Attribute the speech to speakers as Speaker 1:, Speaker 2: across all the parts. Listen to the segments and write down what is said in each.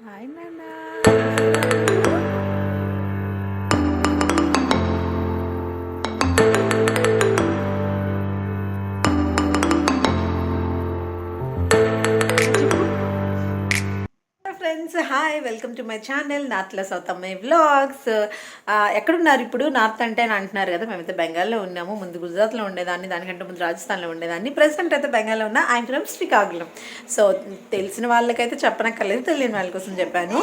Speaker 1: Hi నాన్న hi welcome to my channel నార్త్లో south అమ్మాయి వ్లాగ్స్. ఎక్కడున్నారు ఇప్పుడు? నార్త్ అంటే అని అంటున్నారు కదా మేమైతే బెంగాల్లో ఉన్నాము ముందు గుజరాత్లో ఉండేదాన్ని దానికంటే ముందు రాజస్థాన్లో ఉండేదాన్ని. ప్రెసెంట్ అయితే బెంగాల్లో ఉన్నా ఆయన ఫ్రమ్ శ్రీకాకుళం. సో తెలిసిన వాళ్ళకైతే చెప్పనక్కర్లేదు తెలియని వాళ్ళ కోసం చెప్పాను.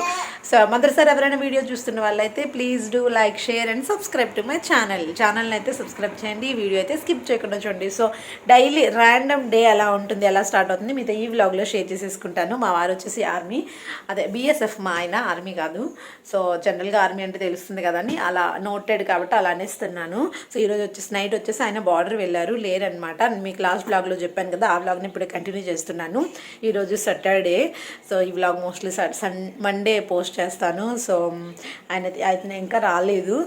Speaker 1: సో మొదటిసారి ఎవరైనా వీడియో చూస్తున్న వాళ్ళైతే please do like share and subscribe to my channel ఛానల్ని అయితే సబ్స్క్రైబ్ చేయండి ఈ వీడియో అయితే స్కిప్ చేయకుండా చూడండి. సో డైలీ ర్యాండమ్ డే ఎలా ఉంటుంది ఎలా స్టార్ట్ అవుతుంది మీతో ఈ వ్లాగ్లో షేర్ చేసేసుకుంటాను. మా వారు వచ్చేసి ఆర్మీ అదే బీఎస్ఎఫ్ మా ఆయన ఆర్మీ కాదు. సో జనరల్గా ఆర్మీ అంటే తెలుస్తుంది కదా అని అలా నోటెడ్ కాబట్టి అలా అనేస్తున్నాను సో ఈరోజు వచ్చేసి నైట్ వచ్చేసి ఆయన బార్డర్ వెళ్ళారు. లేరనమాట మీకు లాస్ట్ బ్లాగ్లో చెప్పాను కదా ఆ బ్లాగ్ని ఇప్పుడు కంటిన్యూ చేస్తున్నాను. ఈరోజు సాటర్డే. సో ఈ vlog mostly sun Monday post చేస్తాను. సో ఆయన ఆయన ఇంకా రాలేదు.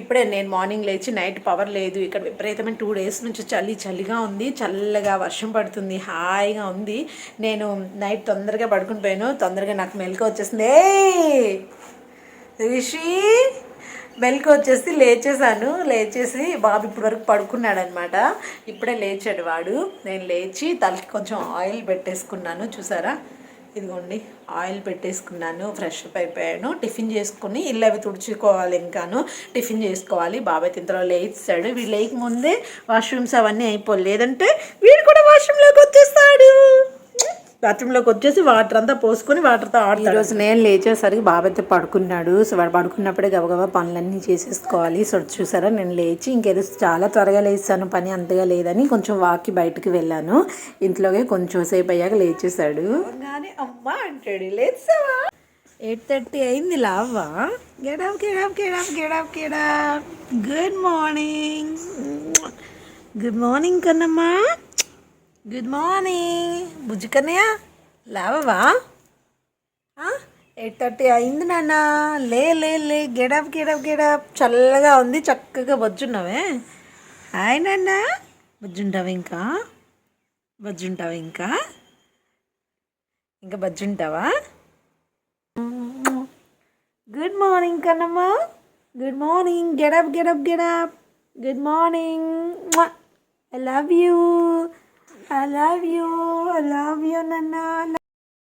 Speaker 1: ఇప్పుడే నేను మార్నింగ్ లేచి నైట్ పవర్ లేదు. ఇక్కడ విపరీతమైన టూ డేస్ నుంచి చలి చలిగా ఉంది. చల్లగా వర్షం పడుతుంది. హాయిగా ఉంది. నేను నైట్ తొందరగా పడుకుని పోయాను. తొందరగా నాకు మెలకు వచ్చేసింది. ఏ రిషి మెల్కి వచ్చేసి లేచేసాను లేచేసి బాబు ఇప్పటి వరకు పడుకున్నాడు అనమాట ఇప్పుడే లేచాడు వాడు. నేను లేచి తలకి కొంచెం ఆయిల్ పెట్టేసుకున్నాను. చూసారా? ఇదిగోండి ఆయిల్ పెట్టేసుకున్నాను. ఫ్రెష్ అప్ అయిపోయాను. టిఫిన్ చేసుకుని ఇల్లు అవి తుడుచుకోవాలి ఇంకాను. టిఫిన్ చేసుకోవాలి. బాబాయ్ తింతలో లేచాడు. వీడు లేక ముందే వాష్రూమ్స్ అవన్నీ అయిపోయి లేదంటే వీడు కూడా వాష్రూమ్లోకి వచ్చేస్తాడు. బాత్రూంలోకి వచ్చేసి వాటర్ అంతా పోసుకొని వాటర్తో ఆడుతాడు. ఈరోజు నేను లేచేసరికి బాబాయ్ అయితే పడుకున్నాడు. సో వాడు పడుకున్నప్పుడే గబగబా పనులన్నీ చేసేసుకోవాలి. సో చూసారా నేను లేచి ఇంకేదో చాలా త్వరగా లేచాను పని అంతగా లేదని కొంచెం వాకి బయటకు వెళ్ళాను. ఇంట్లోకి కొంచెం సేపు అయ్యాక లేచేసాడు అమ్మా అంటాడు లేచావా ఎయిట్ థర్టీ అయింది lava get up get up get up get up get up good morning good morning కన్నమ్మా. Good morning బుజ్జి కన్నయ్య లేవవా ఎయిట్ థర్టీ అయింది నాన్న. లే లే లే గెడప్ గెడప్ గెడప్ చల్లగా ఉంది చక్కగా బొజ్జున్నావే. హాయ్ నాన్న. బొజ్జుంటావా ఇంకా? బజ్జుంటావు ఇంకా? ఇంకా బజ్జుంటావా? Good morning Kannamma. Good morning get up get up get up good morning I love you I love you I love you నన్న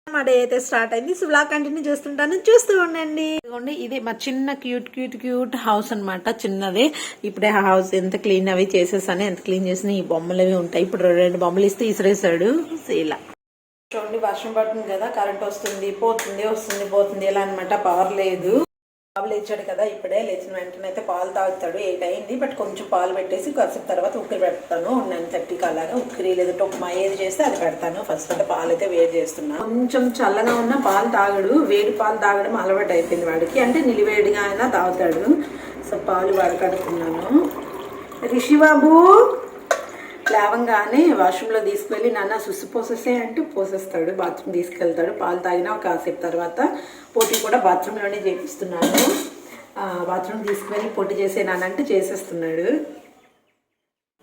Speaker 1: మా డే అయితే స్టార్ట్ అయింది. సో బ్లాగ్ కంటిన్యూ చేస్తుంటాను. చూస్తూ ఉండండి. ఇదిగోండి ఇది మా చిన్న క్యూట్ క్యూట్ క్యూట్ హౌస్ అన్నమాట. చిన్నది. ఇప్పుడే ఆ హౌస్ ఎంత క్లీన్ అవి చేసేసాను. ఎంత క్లీన్ చేసిన ఈ బొమ్మలు అవి ఉంటాయి. ఇప్పుడు రెండు బొమ్మలు ఇస్తే ఇసిరేసాడు ఇలా చూడండి వర్షం పడుతుంది కదా. కరెంట్ వస్తుంది పోతుంది వస్తుంది పోతుంది. ఇలా అనమాట పవర్ లేదు. బాబు లేచాడు కదా ఇప్పుడే లేచిన వెంటనే అయితే పాలు తాగుతాడు ఎయిట్ అయింది బట్ కొంచెం పాలు పెట్టేసి కాసేపు తర్వాత ఉక్కిరి పెడతాను. నైన్ థర్టీకి అలాగా ఉక్కిరి లేదంటే ఉప్మా ఏది చేస్తే అది పెడతాను. ఫస్ట్ అయితే పాలు అయితే వేడి చేస్తున్నాను కొంచెం చల్లగా ఉన్న పాలు తాగడు. వేడి పాలు తాగడం అలవాటు అయిపోయింది వాడికి. అంటే నిలివేడిగా అయినా తాగుతాడు. సో పాలు వాడకడుతున్నాను రిషి బాబు లేవంగానే వాష్రూమ్లో తీసుకువెళ్ళి నాన్న సుస్సు పోసేసే అంటూ పోసేస్తాడు. బాత్రూమ్ తీసుకెళ్తాడు. పాలు తాగినా ఒక కాసేపు తర్వాత పోటీ కూడా బాత్రూంలోనే చేపిస్తున్నాను. బాత్రూమ్ తీసుకువెళ్ళి పొట్టి చేసేనానంటే చేసేస్తున్నాడు.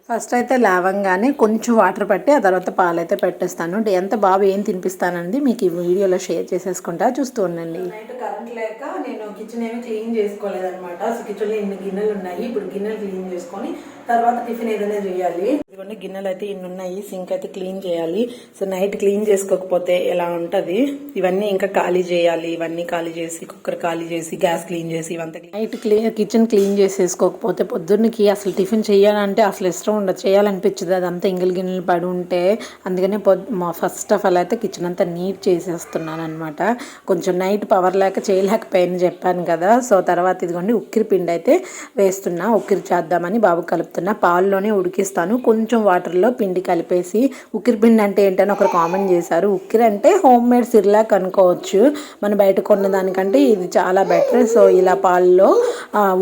Speaker 1: ఫస్ట్ అయితే లేవంగానే కొంచెం వాటర్ పట్టి ఆ తర్వాత పాలు అయితే పెట్టేస్తాను. ఎంత అంతా బాబు ఏం తినిపిస్తానండి మీకు ఈ వీడియోలో షేర్ చేసేసుకుంటా చూస్తూ ఉండండి. నైట్ కరెంట్ లేక నేను కిచెన్ ఏమి క్లీన్ చేసుకోలేదన్నమాట. సో కిచెన్లో ఇన్ని గిన్నెలు ఉన్నాయి? ఇప్పుడు గిన్నెలు క్లీన్ చేసుకొని తర్వాత టిఫిన్ ఏదైనా చేయాలి. ఇదిగోండి గిన్నెలు అయితే ఇన్ని ఉన్నాయి సింక్ అయితే క్లీన్ చేయాలి. సో నైట్ క్లీన్ చేసుకోకపోతే ఎలా ఉంటుంది? ఇవన్నీ ఇంకా ఖాళీ చేయాలి ఇవన్నీ ఖాళీ చేసి కుక్కర్ ఖాళీ చేసి గ్యాస్ క్లీన్ చేసి ఇవంతా నైట్ క్లీన్ కిచెన్ క్లీన్ చేసేసుకోకపోతే పొద్దున్నకి అసలు టిఫిన్ చేయాలంటే అసలు ఇష్టం ఉండదు. చేయాలనిపించదు. అదంతా ఇంగిల్ గిన్నెలు పడి ఉంటే అందుకనే మా ఫస్ట్ ఆఫ్ ఆల్ అయితే కిచెన్ అంతా నీట్ చేసేస్తున్నాను అనమాట కొంచెం నైట్ పవర్ లేక చేయలేకపోయాను చెప్పాను కదా. సో తర్వాత ఇదిగోండి ఉక్కిరి పిండి అయితే వేస్తున్నా. ఉక్కిరి చేద్దామని బాబు కలుపుతున్నా. పాల్లోనే ఉడికిస్తాను. కొంచెం కొంచెం వాటర్లో పిండి కలిపేసి ఉక్కిరి పిండి అంటే ఏంటని ఒకరు కామెంట్ చేశారు. ఉక్కిరి అంటే హోమ్ మేడ్ సిర్లాక్ అనుకోవచ్చు. మన బయట కొన్న దానికంటే ఇది చాలా బెటర్. సో ఇలా పాల్లో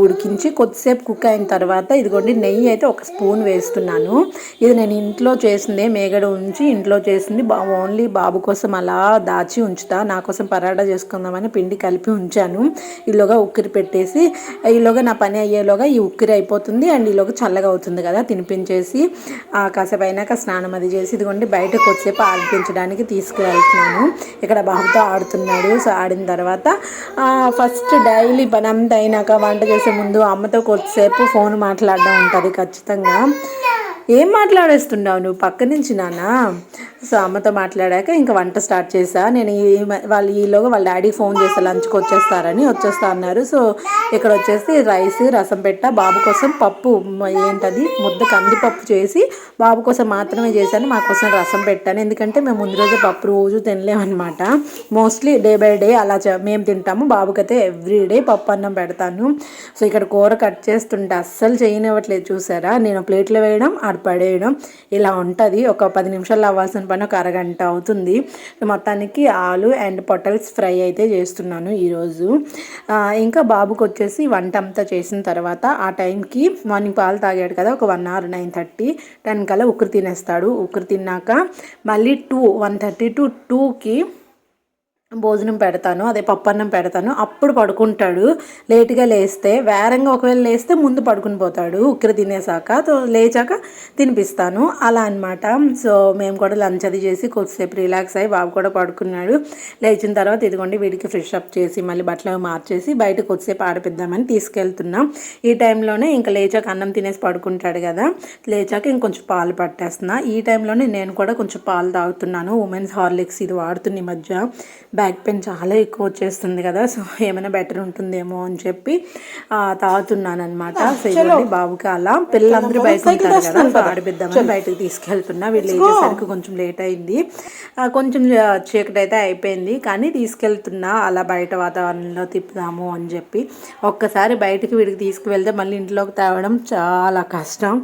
Speaker 1: ఉడికించి కొద్దిసేపు కుక్ అయిన తర్వాత ఇదిగోండి నెయ్యి అయితే ఒక స్పూన్ వేస్తున్నాను. ఇది నేను ఇంట్లో చేసిందే మేగడ ఉంచి ఇంట్లో చేసింది. బా ఓన్లీ బాబు కోసం అలా దాచి ఉంచుతా నా కోసం పరాటా చేసుకుందామని పిండి కలిపి ఉంచాను. ఈలోగా ఉక్కిరి పెట్టేసి ఈలోగా నా పని అయ్యేలోగా ఈ ఉక్కిరి అయిపోతుంది అండ్ ఈలోగా చల్లగా అవుతుంది కదా తినిపించేసి ఆ, కాసేపు అయినాక స్నానం అది చేసి ఇదిగోండి బయటకు వచ్చేపు ఆడిపించడానికి తీసుకువెళ్తున్నాను. ఇక్కడ బాబుతో ఆడుతున్నాడు. సో ఆడిన తర్వాత ఫస్ట్ డైలీ పని అంతా అయినాక వంట చేసే ముందు అమ్మతో కొద్దిసేపు ఫోన్ మాట్లాడడం ఉంటుంది ఖచ్చితంగా. ఏం మాట్లాడేస్తున్నావు నువ్వు? పక్క నుంచి నాన్న. సో అమ్మతో మాట్లాడాక ఇంకా వంట స్టార్ట్ చేసా నేను ఈ వాళ్ళు ఈలోగా వాళ్ళ డాడీకి ఫోన్ చేస్తే లంచ్కి వచ్చేస్తారని వచ్చేస్తా అన్నారు. సో ఇక్కడ వచ్చేసి రైస్ రసం పెట్ట. బాబు కోసం పప్పు ఏంటది? ముద్ద కందిపప్పు చేసి బాబు కోసం మాత్రమే చేశాను. మా కోసం రసం పెట్టాను. ఎందుకంటే మేము ముందు రోజు పప్పు రోజు తినలేమన్నమాట. మోస్ట్లీ డే బై డే అలా మేము తింటాము. బాబుకైతే ఎవ్రీ డే పప్పు అన్నం పెడతాను. సో ఇక్కడ కూర కట్ చేస్తుంటే అస్సలు చేయనివ్వట్లేదు. చూసారా? నేను ప్లేట్లో వేయడం ఆడ పడేయడం ఇలా ఉంటుంది. ఒక పది నిమిషాలు అవ్వాల్సిన పని ఒక అరగంట అవుతుంది. మొత్తానికి ఆలు అండ్ పొటల్స్ ఫ్రై అయితే చేస్తున్నాను ఈరోజు. ఇంకా బాబుకి వచ్చేసి వంట అంతా చేసిన తర్వాత ఆ టైంకి మార్నింగ్ పాలు తాగాడు కదా ఒక one hour nine thirty. Ten కల్లా ఉక్కురు తినేస్తాడు. ఉక్కురు తిన్నాక మళ్ళీ టూ వన్ థర్టీ టు టూకి భోజనం పెడతాను అదే పప్పన్నం పెడతాను. అప్పుడు పడుకుంటాడు. లేట్గా లేస్తే వేరంగా ఒకవేళ లేస్తే ముందు పడుకుని పోతాడు. ఉక్కిరి తినేసాక లేచాక తినిపిస్తాను. అలా అన్నమాట. సో మేము కూడా లంచ్ అది చేసి కొద్దిసేపు రిలాక్స్ అయ్యి బాబు కూడా పడుకున్నాడు. లేచిన తర్వాత ఇదిగోండి వీడికి ఫ్రెష్ అప్ చేసి మళ్ళీ బట్టలు మార్చేసి బయట కొద్దిసేపు ఆడిపిద్దామని తీసుకెళ్తున్నాం. ఈ టైంలోనే ఇంకా లేచాక అన్నం తినేసి పడుకుంటాడు కదా. లేచాక ఇంకొంచెం పాలు పట్టేస్తున్నా. ఈ టైంలోనే నేను కూడా కొంచెం పాలు తాగుతున్నాను. ఉమెన్స్ హార్లిక్స్ ఇది వాడుతున్న ఈ మధ్య. బ్యాక్ పెయిన్ చాలా ఎక్కువ వచ్చేస్తుంది కదా సో ఏమైనా బెటర్ ఉంటుందేమో అని చెప్పి తాగుతున్నాను అనమాట సో బాబుకి అలా పిల్లలందరూ బయట ఉంటారు కదా ఆడిపిద్దామని బయటకు తీసుకెళ్తున్నా. వీళ్ళు లేచేసరికి కొంచెం లేట్ అయింది. కొంచెం చీకటి అయితే అయిపోయింది కానీ తీసుకెళ్తున్నా. అలా బయట వాతావరణంలో తిప్పుదాము అని చెప్పి. ఒక్కసారి బయటికి వీడికి తీసుకువెళ్తే మళ్ళీ ఇంట్లోకి తేవడం చాలా కష్టం.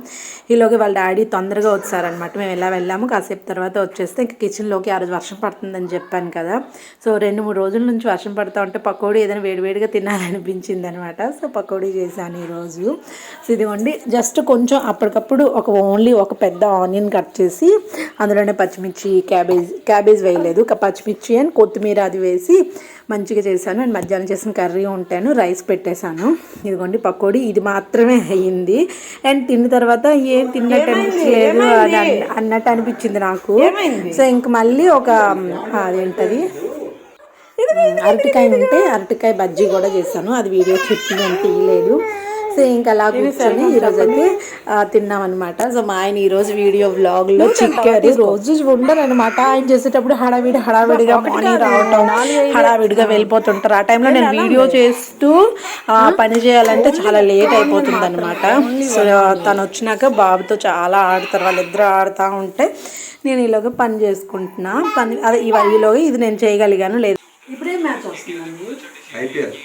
Speaker 1: ఈలోకి వాళ్ళ డాడీ తొందరగా వచ్చారనమాట మేము ఎలా వెళ్ళాము కాసేపు తర్వాత వచ్చేస్తే ఇంకా కిచెన్లోకి ఆ రోజు వర్షం పడుతుందని చెప్పాను కదా. సో రెండు మూడు రోజుల నుంచి వర్షం పడుతూ ఉంటే పకోడీ ఏదైనా వేడివేడిగా తినాలనిపించింది అనమాట సో పకోడీ చేశాను ఈరోజు. సో ఇదిగోండి జస్ట్ కొంచెం అప్పటికప్పుడు ఒక ఓన్లీ ఒక పెద్ద ఆనియన్ కట్ చేసి అందులోనే పచ్చిమిర్చి క్యాబేజ్ క్యాబేజ్ వేయలేదు. పచ్చిమిర్చి అండ్ కొత్తిమీర అది వేసి మంచిగా చేశాను. అండ్ మధ్యాహ్నం చేసిన కర్రీ ఉంటాను రైస్ పెట్టేశాను. ఇదిగోండి పకోడీ ఇది మాత్రమే అయ్యింది. అండ్ తిన్న తర్వాత ఏం తిన్నట్టు అనిపించలేదు అని అన్- అన్నట్టు అనిపించింది నాకు. సో ఇంక మళ్ళీ ఒక అదేంటది? అరటికాయ ఉంటే అరటికాయ బజ్జీ కూడా చేశాను అది వీడియో క్లిప్ నేను తీయలేదు. సో ఇంకా అలా కూర్చొని ఈరోజు అయితే తిన్నామన్నమాట. సో మా ఆయన ఈరోజు వీడియో వ్లాగ్లో చిక్కారు రోజు ఉండరనమాట ఆయన చేసేటప్పుడు హడావిడి హడావిడిగా మార్నింగ్ రావటం హడావిడిగా వెళ్ళిపోతుంటారు. ఆ టైంలో నేను వీడియో చేస్తూ పని చేయాలంటే చాలా లేట్ అయిపోతుంది అనమాట సో తను వచ్చినాక బాబుతో చాలా ఆడతారు. వాళ్ళిద్దరు ఆడుతూ ఉంటే నేను ఈలోగా పని చేసుకుంటున్నా. పని అదే ఈలోగా ఇది నేను చేయగలిగాను. లేదు. ఇప్పుడే మ్యాచ్ వస్తుందండి.
Speaker 2: ఐపీఎల్.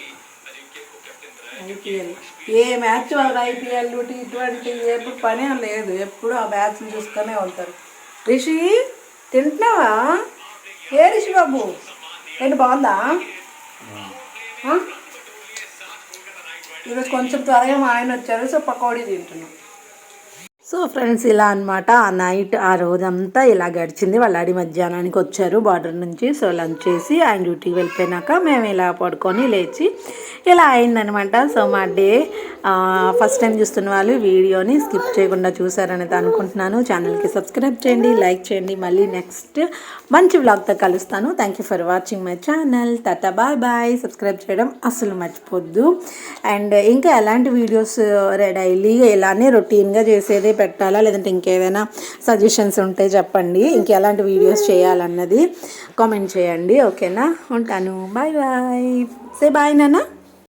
Speaker 1: ఐపీఎల్. ఏ మ్యాచ్ వాళ్ళకి ఐపీఎల్ టీ ట్వంటీ ఎప్పుడు పనే లేదు. ఎప్పుడు ఆ మ్యాచ్ చూస్తూనే ఉంటారు రిషి తింటున్నావా? ఏ రిషి బాబు? ఏంటి బాగుందా? ఈరోజు కొంచెం త్వరగా మా ఆయన వచ్చారు సో పకోడీ తింటున్నాం. సో ఫ్రెండ్స్ ఇలా అనమాట ఆ నైట్ ఆ రోజంతా ఇలా గడిచింది. వాళ్ళ అడి మధ్యాహ్నానికి వచ్చారు బార్డర్ నుంచి. సో లంచ్ చేసి ఆయన డ్యూటీకి వెళ్ళిపోయినాక మేము ఇలా పడుకొని లేచి ఇలా అయిందనమాట సో మా డే ఫస్ట్ టైం చూస్తున్న వాళ్ళు వీడియోని స్కిప్ చేయకుండా చూసారనేది అనుకుంటున్నాను. ఛానల్కి సబ్స్క్రైబ్ చేయండి లైక్ చేయండి. మళ్ళీ నెక్స్ట్ మంచి బ్లాగ్తో కలుస్తాను. Thank you for watching my channel tata bye bye subscribe చేయడం అస్సలు మర్చిపోద్దు. అండ్ ఇంకా ఎలాంటి వీడియోస్ డైలీ ఇలానే రొటీన్గా చేసేదే పెట్టాలా? లేదంటే ఇంకేదైనా సజెషన్స్ ఉంటే చెప్పండి. ఇంకెలాంటి వీడియోస్ చేయాలన్నది కామెంట్ చేయండి. ఓకేనా? ఉంటాను. బాయ్ బాయ్ సే బాయ్ నానా